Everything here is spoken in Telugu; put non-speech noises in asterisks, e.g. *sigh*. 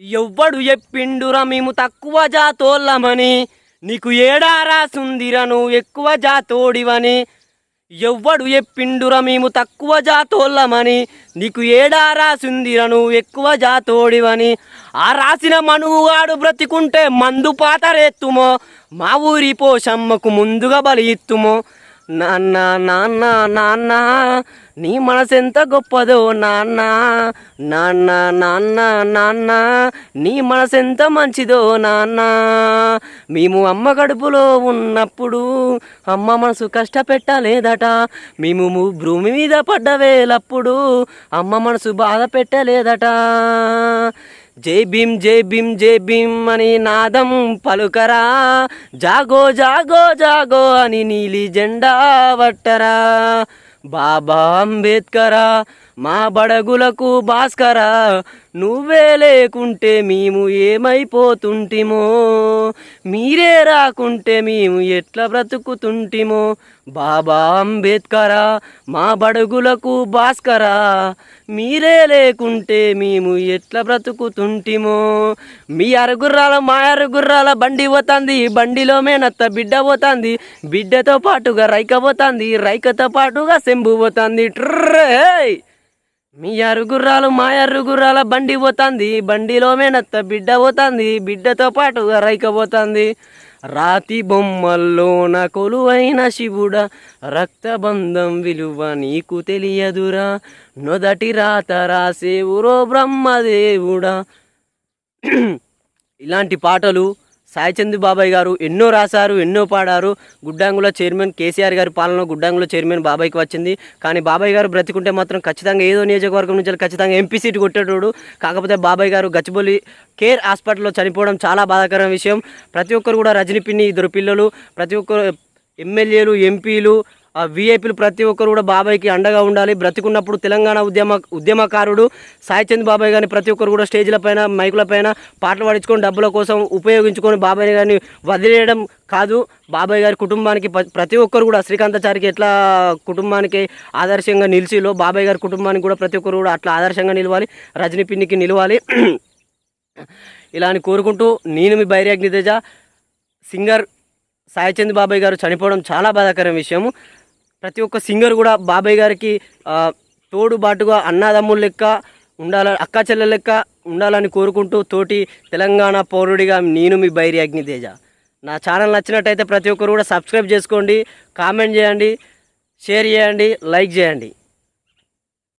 ఎవ్వడు ఎప్పిండురా మేము తక్కువ జాతోళ్ళమని. నీకు ఏడారా సుందిరా నువ్వు ఎక్కువ జాతోడివని. ఎవ్వడు ఎప్పిండురా మేము తక్కువ జాతోళ్ళమని. నీకు ఏడారా సుందిరా నువ్వు ఎక్కువ జాతోడివని. ఆ రాసిన మనువాడు బ్రతికుంటే మందు పాతరేత్తుమో మా ఊరి పోషమ్మకు ముందుగా బలి ఇత్తుమో. నాన్న నాన్న నాన్న నీ మనసెంత గొప్పదో నాన్న. నాన్న నాన్న నాన్న నీ మనసెంత మంచిదో నాన్న. మేము అమ్మ కడుపులో ఉన్నప్పుడు అమ్మ మనసు కష్టపెట్టలేదట. మేము భూమి మీద పడ్డ వేలప్పుడు అమ్మ మనసు బాధ పెట్టలేదట జై భీం జై భీమ్ జై భీం అని నాదం పలుకరా. జాగో జాగో జాగో అని నీలి జెండా వట్టరా. బాబా అంబేద్కరా మా బడగులకు భాస్కరా. నువ్వే లేకుంటే మేము ఏమైపోతుంటిమో? మీరే రాకుంటే మేము ఎట్లా బ్రతుకుతుంటిమో? బాబా అంబేద్కరా మా బడుగులకు భాస్కరా మీరే లేకుంటే మేము ఎట్లా బ్రతుకుతుంటిమో? మీ అరుగుర్రాల మా అరుగుర్రాల బండి పోతుంది బండిలో మేనత్త బిడ్డ పోతుంది బిడ్డతో పాటుగా రైక పోతుంది రైకతో పాటుగా సెంబు పోతుంది. ట్రై మీ అరుగుర్రాలు మా అరుగుర్రాల బండి పోతుంది. బండిలో మేనత్త బిడ్డ పోతుంది. బిడ్డతో పాటు రైకపోతుంది రాతి బొమ్మల్లోన కొలువైన శివుడా రక్తబంధం విలువ నీకు తెలియదురా. నొదటి రాత రాసేవురో బ్రహ్మదేవుడా. *clears throat* ఇలాంటి పాటలు సాయిచంద్ బాబాయ్ గారు ఎన్నో రాశారు ఎన్నో పాడారు. గుడ్డాంగుల చైర్మన్ కేసీఆర్ గారి పాలన గుడ్డాంగుల చైర్మన్ బాబాయ్కి వచ్చింది. కానీ బాబాయ్ గారు బ్రతికుంటే మాత్రం ఖచ్చితంగా ఏదో నియోజకవర్గం నుంచి ఖచ్చితంగా ఎంపీ సీట్ కొట్టేటోడు. కాకపోతే బాబాయ్ గారు గచ్చిబౌలి కేర్ హాస్పిటల్లో చనిపోవడం చాలా బాధాకరమైన విషయం. ప్రతి ఒక్కరు కూడా రజనీ పిన్ని ఇద్దరు పిల్లలు. ప్రతి ఒక్కరు ఎమ్మెల్యేలు ఎంపీలు వీఐపీలు ప్రతి ఒక్కరు కూడా బాబాయ్కి అండగా ఉండాలి. బ్రతికున్నప్పుడు తెలంగాణ ఉద్యమ ఉద్యమకారుడు సాయిచంద్ బాబాయ్ గారిని ప్రతి ఒక్కరు కూడా స్టేజ్ల పైన మైకుల పైన పాటలు పాడించుకొని డబ్బుల కోసం ఉపయోగించుకొని బాబాయ్ గారిని వదిలేయడం కాదు. బాబాయ్ గారి కుటుంబానికి ప్రతి ఒక్కరు కూడా శ్రీకాంతాచారికి ఎట్లా కుటుంబానికి ఆదర్శంగా నిలిచిలో బాబాయ్ గారి కుటుంబానికి కూడా ప్రతి ఒక్కరు కూడా అట్లా ఆదర్శంగా నిలవాలి. రజనీ పిన్నికి నిలవాలి. *clears throat* ఇలా అని కోరుకుంటూ నేను మీ బైర్యాగ్ని తేజ. సింగర్ సాయిచంద్ బాబాయ్ గారు చనిపోవడం చాలా బాధాకరమైన విషయము. ప్రతి ఒక్క సింగర్ కూడా బాబాయ్ గారికి తోడుబాటుగా తోడు బాటుగా అన్నదమ్ముల లెక్క ఉండాల అక్క చెల్లెల లెక్క ఉండాలని కోరుకుంటూ తోటి తెలంగాణ పౌరుడిగా నేను మీ బైరి అగ్నితేజ నా ఛానల్ నచ్చినట్టయితే ప్రతి ఒక్కరు కూడా సబ్స్క్రైబ్ చేసుకోండి కామెంట్ చేయండి షేర్ చేయండి లైక్ చేయండి.